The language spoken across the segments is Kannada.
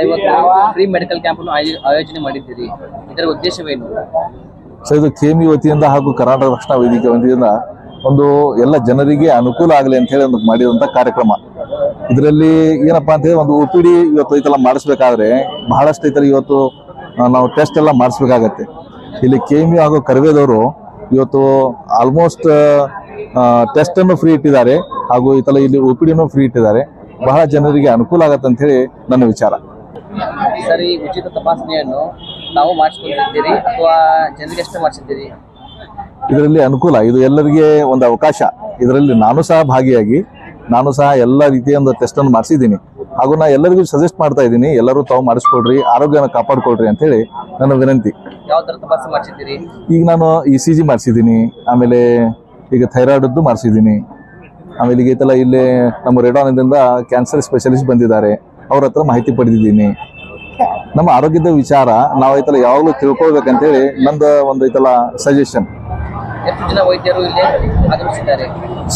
ಇವತ್ತೈವತ್ತು ಫ್ರೀ ಮೆಡಿಕಲ್ ಕ್ಯಾಂಪ್ ಆಯೋಜನೆ ಮಾಡಿದ್ದೀರಿ. ಇದರ ಉದ್ದೇಶವೇನು? ಇದು ಕೆಎಂಇ ವತಿಯಿಂದ ಹಾಗೂ ಕರ್ನಾಟಕ ರಕ್ಷಣಾ ವೇದಿಕೆ ವತಿಯಿಂದ ಒಂದು ಎಲ್ಲ ಜನರಿಗೆ ಅನುಕೂಲ ಆಗಲಿ ಅಂತ ಹೇಳಿ ಒಂದು ಮಾಡಿದಂತ ಕಾರ್ಯಕ್ರಮ. ಇದರಲ್ಲಿ ಏನಪ್ಪಾ ಅಂತ ಹೇಳಿ ಒಂದು ಒ ಪಿ ಡಿ ಇವತ್ತು ಐತೆಲ್ಲ ಮಾಡಿಸ್ಬೇಕಾದ್ರೆ ಬಹಳಷ್ಟು ಐತಲ್ಲ ಇವತ್ತು ನಾವು ಟೆಸ್ಟ್ ಎಲ್ಲ ಮಾಡಿಸ್ಬೇಕಾಗತ್ತೆ. ಇಲ್ಲಿ ಕೆಎಂಇ ಹಾಗೂ ಕರ್ವೇದವರು ಇವತ್ತು ಆಲ್ಮೋಸ್ಟ್ ಟೆಸ್ಟ್ ಅನ್ನು ಫ್ರೀ ಇಟ್ಟಿದ್ದಾರೆ ಹಾಗೂ ಈ ಥರ ಇಲ್ಲಿ ಒ ಪಿ ಡಿನೂ ಫ್ರೀ ಇಟ್ಟಿದ್ದಾರೆ. ಬಹಳ ಜನರಿಗೆ ಅನುಕೂಲ ಆಗತ್ತೆ ಅಂತ ಹೇಳಿ ನನ್ನ ವಿಚಾರ. ಸರ್ ಸರಿ ಉಚಿತ ತಪಾಸಣೆಯನ್ನು ತಾವು ಮಾಡಿಸ್ಕೊಂಡಿದ್ದೀರಿ ಅಥವಾ ಜನರಿಗೆ ಎಷ್ಟು ಮಾಡಿಸಿದ್ದೀರಿ? ಇದರಲ್ಲಿ ಅನುಕೂಲ ಇದು ಎಲ್ಲರಿಗೆ ಒಂದು ಅವಕಾಶ. ಇದರಲ್ಲಿ ನಾನು ಸಹ ಭಾಗಿಯಾಗಿ ನಾನು ಸಹ ಎಲ್ಲ ರೀತಿಯ ಒಂದು ಟೆಸ್ಟ್ ಅನ್ನು ಮಾಡಿಸಿದ್ದೀನಿ. ಹಾಗೂ ನಾ ಎಲ್ಲರಿಗೂ ಸಜೆಸ್ಟ್ ಮಾಡ್ತಾ ಇದ್ದೀನಿ ಎಲ್ಲರೂ ತಾವು ಮಾಡಿಸ್ಕೊಳ್ರಿ ಆರೋಗ್ಯನ ಕಾಪಾಡ್ಕೊಳ್ರಿ ಅಂತ ಹೇಳಿ ನನ್ನ ವಿನಂತಿ. ಯಾವ ಥರ ತಪಾಸಣೆ ಮಾಡಿಸಿದ್ದೀರಿ? ಈಗ ನಾನು ಇ ಸಿ ಜಿ ಮಾಡಿಸಿದ್ದೀನಿ ಆಮೇಲೆ ಈಗ ಥೈರಾಯ್ಡದ್ದು ಮಾಡಿಸಿದ್ದೀನಿ. ಆಮೇಲೆ ಈಗ ಇಲ್ಲಿ ನಮ್ಮ ರೆಡಾನದಿಂದ ಕ್ಯಾನ್ಸರ್ ಸ್ಪೆಷಲಿಸ್ಟ್ ಬಂದಿದ್ದಾರೆ. ಅವ್ರ ಹತ್ರ ಮಾಹಿತಿ ಪಡೆದಿದ್ದೀನಿ. ನಮ್ಮ ಆರೋಗ್ಯದ ವಿಚಾರ ನಾವು ಐತಲ್ಲ ಯಾವಾಗಲೂ ತಿಳ್ಕೊಳ್ಬೇಕಂತೇಳಿ ನಂದು ಒಂದು ಐತಲ್ಲ ಸಜೆಷನ್ ವೈದ್ಯರು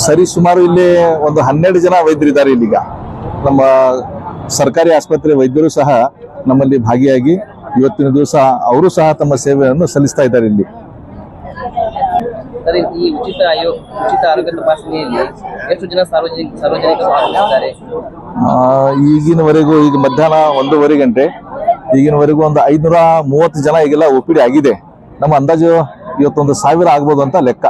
ಸರಿ ಸುಮಾರು ಇಲ್ಲಿ ಒಂದು ಹನ್ನೆರಡು ಜನ ವೈದ್ಯರಿದ್ದಾರೆ ಇಲ್ಲಿಗ. ನಮ್ಮ ಸರ್ಕಾರಿ ಆಸ್ಪತ್ರೆ ವೈದ್ಯರು ಸಹ ನಮ್ಮಲ್ಲಿ ಭಾಗಿಯಾಗಿ ಇವತ್ತಿನ ದಿವಸ ಅವರು ಸಹ ತಮ್ಮ ಸೇವೆಯನ್ನು ಸಲ್ಲಿಸ್ತಾ ಇದ್ದಾರೆ ಇಲ್ಲಿ. ಸರ್ ಈ ಉಚಿತ ಆಯೋ ಉಚಿತ ಆರೋಗ್ಯ ತಪಾಸಣೆಯಲ್ಲಿ ಎಷ್ಟು ಜನ ಸಾರ್ವಜನಿಕ ಸಾರ್ವಜನಿಕರು ಆಗಮಿಸಿದ್ದಾರೆ? ಆ, ಈಗಿನವರೆಗೂ ಈಗ ಮಧ್ಯಾಹ್ನ ಒಂದೂವರೆ ಗಂಟೆ ಈಗಿನವರೆಗೂ ಒಂದು ಐದುನೂರ ಮೂವತ್ತು ಜನ ಈಗೆಲ್ಲ ಒ ಪಿ ಡಿ ಆಗಿದೆ. ನಮ್ಮ ಅಂದಾಜು ಇವತ್ತೊಂದು ಸಾವಿರ ಆಗ್ಬೋದು ಅಂತ ಲೆಕ್ಕ.